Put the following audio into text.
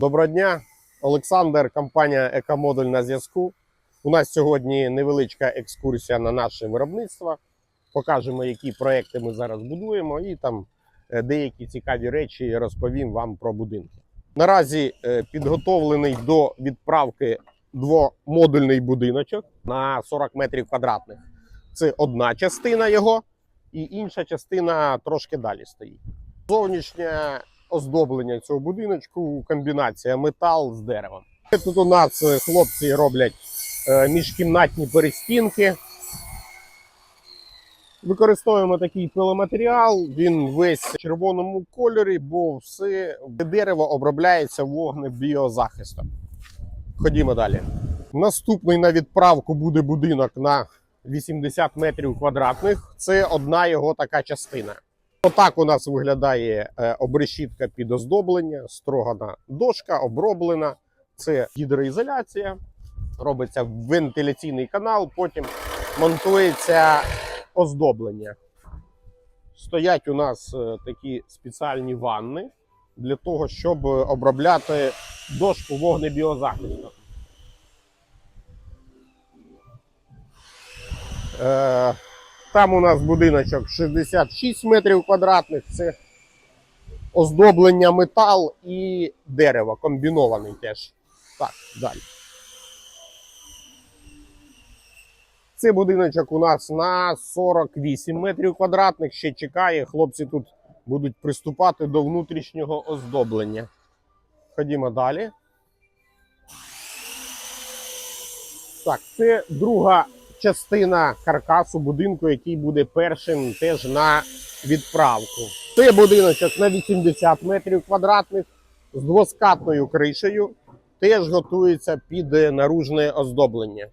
Доброго дня, Олександр, компанія Екомодуль на зв'язку. У нас сьогодні невеличка екскурсія на наше виробництво. Покажемо, які проекти ми зараз будуємо, і там е, деякі цікаві речі розповім вам про будинки. Наразі е, підготовлений до відправки двомодульний будиночок на 40 метрів квадратних. Це одна частина його, і інша частина трошки далі стоїть. Зовнішнє оздоблення цього будиночку комбінація метал з деревом. Тут у нас е, хлопці роблять е, міжкімнатні перестінки. Використовуємо такий пиломатеріал. Він весь в червоному кольорі, бо все дерево обробляється вогнебіозахистом. Ходімо далі. Наступний на відправку буде будинок на 80 метрів квадратних. Це одна його така частина. Отак у нас виглядає е, обрешітка під оздоблення, строгана дошка, оброблена. Це гідроізоляція. Робиться вентиляційний канал, потім монтується оздоблення. Стоять у нас е, такі спеціальні ванни для того, щоб обробляти дошку вогнебіозахисту. Е, там у нас будиночок 66 метрів квадратних. Це оздоблення метал і дерево комбінований теж. Так, далі. Це будиночок у нас на 48 метрів квадратних. Ще чекає. Хлопці тут будуть приступати до внутрішнього оздоблення. Ходімо далі. Так, це друга частина каркасу будинку, який буде першим теж на відправку. Це будиночок на 80 метрів квадратних з двоскатною кришею. Теж готується під е, наружне оздоблення.